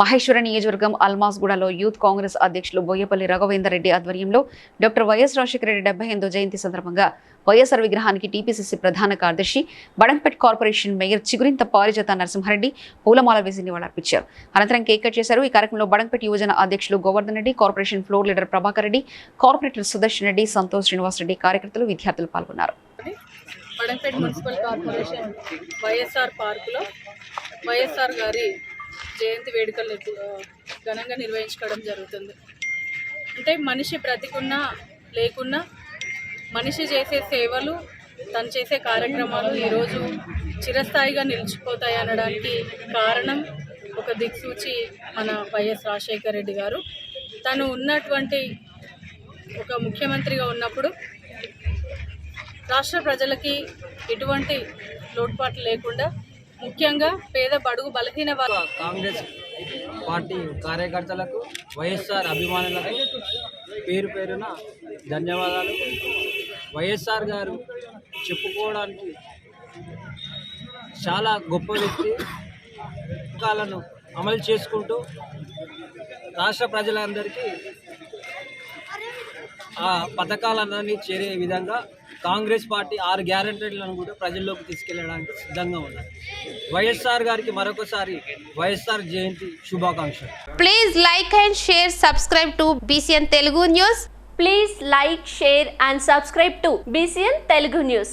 మహేశ్వర నియోజకవర్గం అల్మాస్గూడలో యూత్ కాంగ్రెస్ అధ్యక్షులు బోయపల్లి రఘవేందర్ రెడ్డి ఆధ్వర్యంలో డాక్టర్ వైఎస్ రాజశేఖర రెడ్డి డెబ్బై ఎనిమిదో జయంతి సందర్భంగా వైఎస్ఆర్ విగ్రహానికి టీపీసీసీ ప్రధాన కార్యదర్శి బడంపేట్ కార్పొరేషన్ మేయర్ చిగురింత పారిజాత నరసింహారెడ్డి పూలమాల వేసి నివాళులర్పించారు. అనంతరం కేక్ కట్ చేశారు. ఈ కార్యక్రమంలో బడంపేట్ యువజన అధ్యక్షులు Govardhan Reddy corporation floor leader Prabhakar Reddy corporator Sudarshan Reddy Santosh Srinivas Reddy కార్యకర్తలు విద్యార్థులు పాల్గొన్నారు. బడంపేట మున్సిపల్ కార్పొరేషన్ వైఎస్ఆర్ పార్కులో వైఎస్ఆర్ గారి జయంతి వేడుకలు ఘనంగా నిర్వహించుకోవడం జరుగుతుంది. అంటే మనిషి బ్రతికున్నా లేకున్నా మనిషి చేసే సేవలు తను చేసే కార్యక్రమాలు ఈరోజు చిరస్థాయిగా నిలిచిపోతాయి అనడానికి కారణం ఒక దిక్సూచి మన వైఎస్ రాజశేఖర రెడ్డి గారు. తను ఉన్నటువంటి ఒక ముఖ్యమంత్రిగా ఉన్నప్పుడు రాష్ట్ర ప్రజలకి ఎటువంటి లోటుపాట్లు లేకుండా ముఖ్యంగా పేద బడుగు బలహీన కాంగ్రెస్ పార్టీ కార్యకర్తలకు వైఎస్ఆర్ అభిమానులకు పేరు పేరున ధన్యవాదాలు. వైఎస్ఆర్ గారు చెప్పుకోవడానికి చాలా గొప్ప వ్యక్తి. పథకాలను అమలు చేసుకుంటూ రాష్ట్ర ప్రజలందరికీ ఆ పథకాలన్నీ చేరే విధంగా కాంగ్రెస్ పార్టీ ఆరు గ్యారంటీలను కూడా ప్రజల్లోకి తీసుకెళ్ళడానికి సిద్ధంగా ఉన్నారు. వైఎస్ఆర్ గారికి మరొకసారి వైఎస్ఆర్ జయంతి శుభాకాంక్షలు. Please like and share subscribe to BCN Telugu news please like share and subscribe to BCN Telugu news